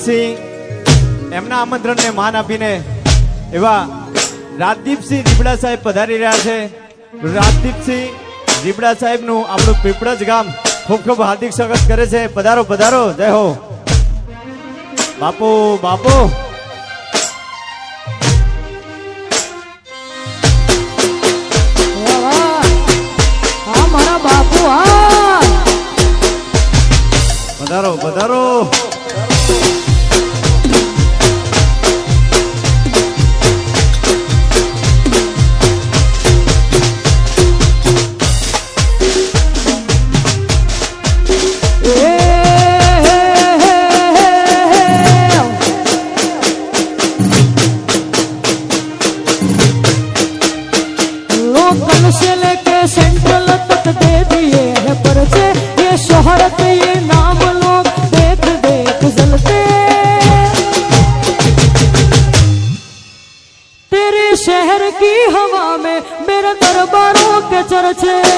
રાજદીપસિંહ એમના આમંત્રણને માન આપીને એવા રાજદીપસિંહ રીબડા સાહેબ પધારી રહ્યા છે. રાજદીપસિંહ રીબડા સાહેબનું આપણું પીપળજ ગામ ખૂબ ખૂબ હાર્દિક સ્વાગત કરે છે. પધારો પધારો. જય હો. બાપુ બાપુ. to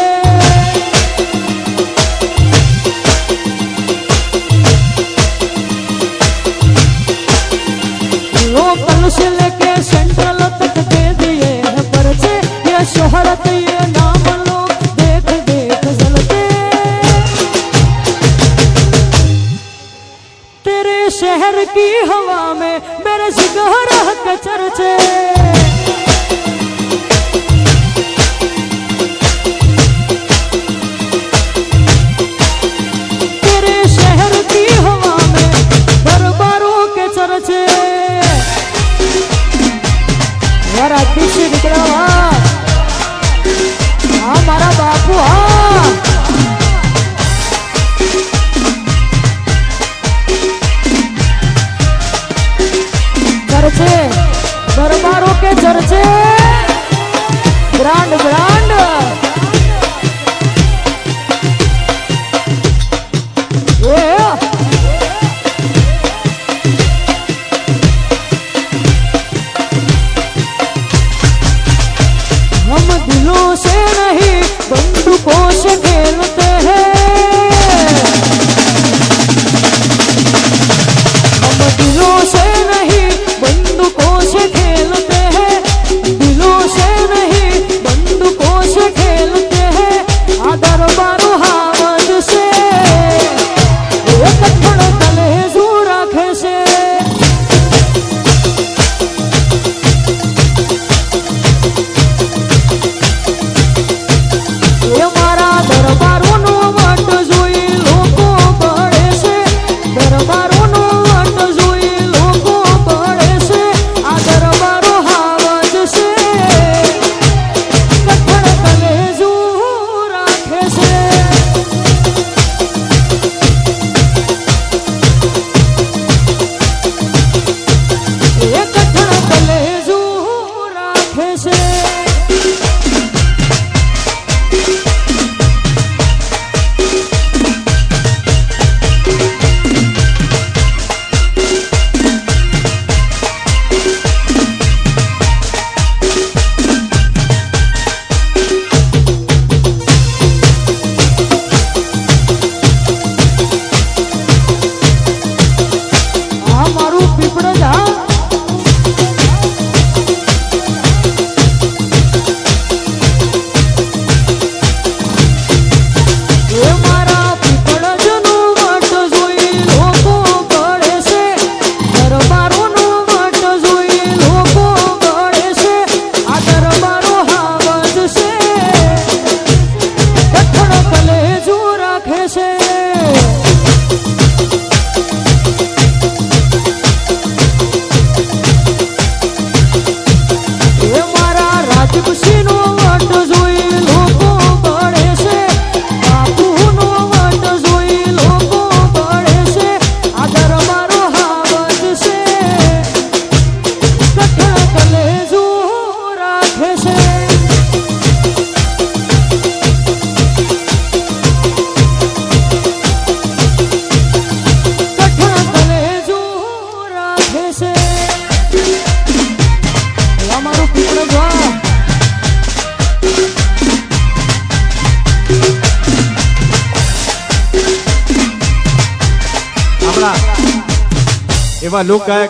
તાલુકા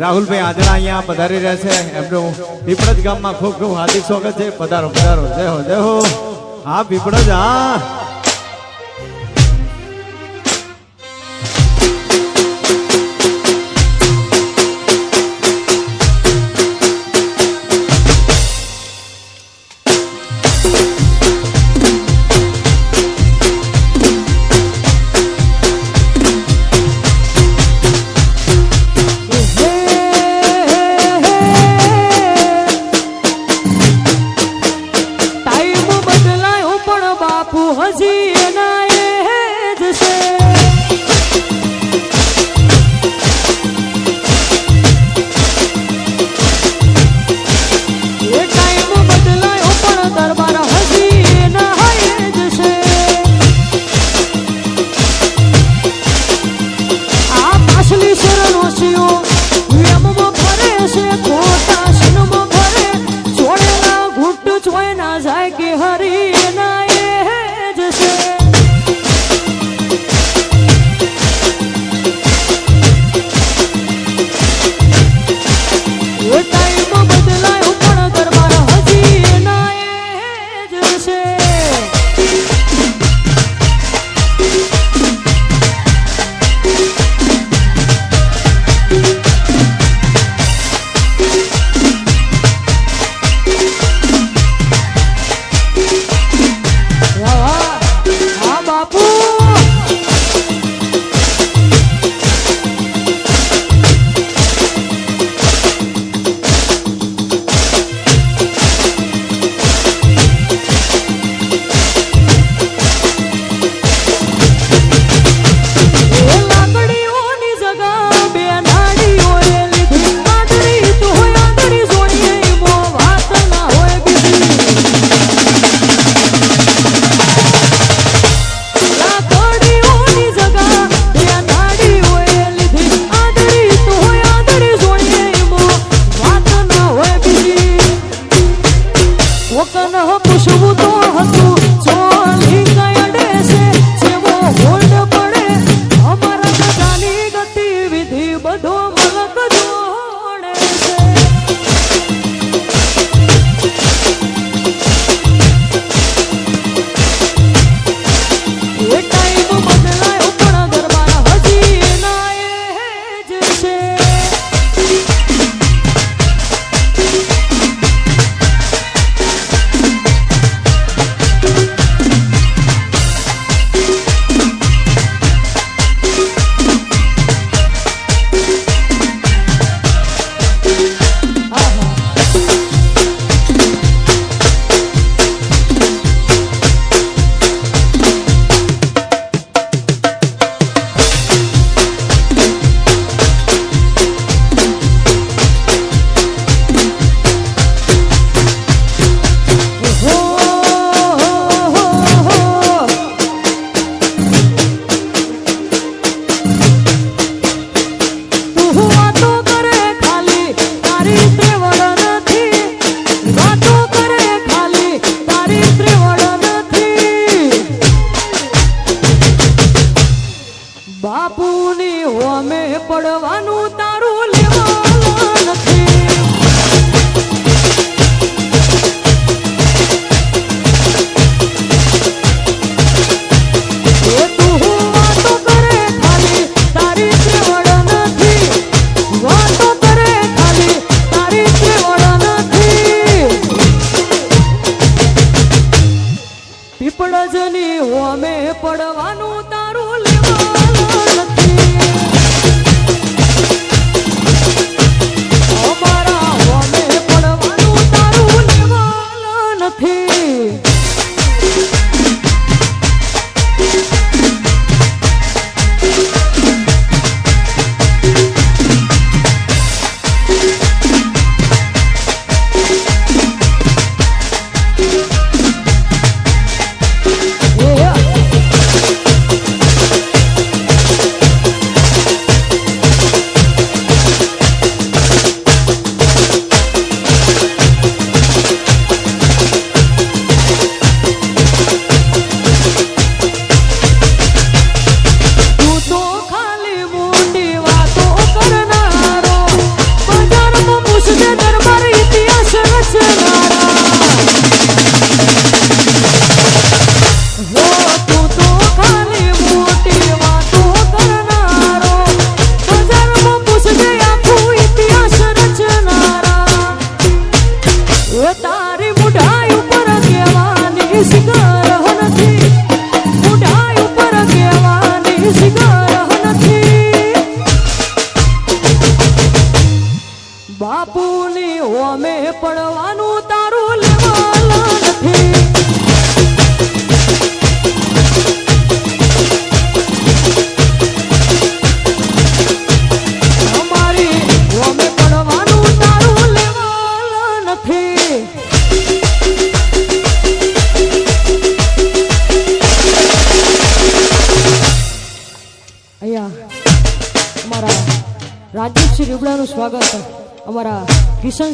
રાહુલભાઈ આજરા અહીંયા પધારી રહ્યા છે. એમનું પીપળજ ગામમાં ખૂબ ખૂબ હાર્દિક સ્વાગત છે. પધારો પધારો. જય હો જય હો. હા પીપળજ હા.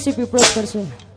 કિશનસિંહ પીપળોદ કરશે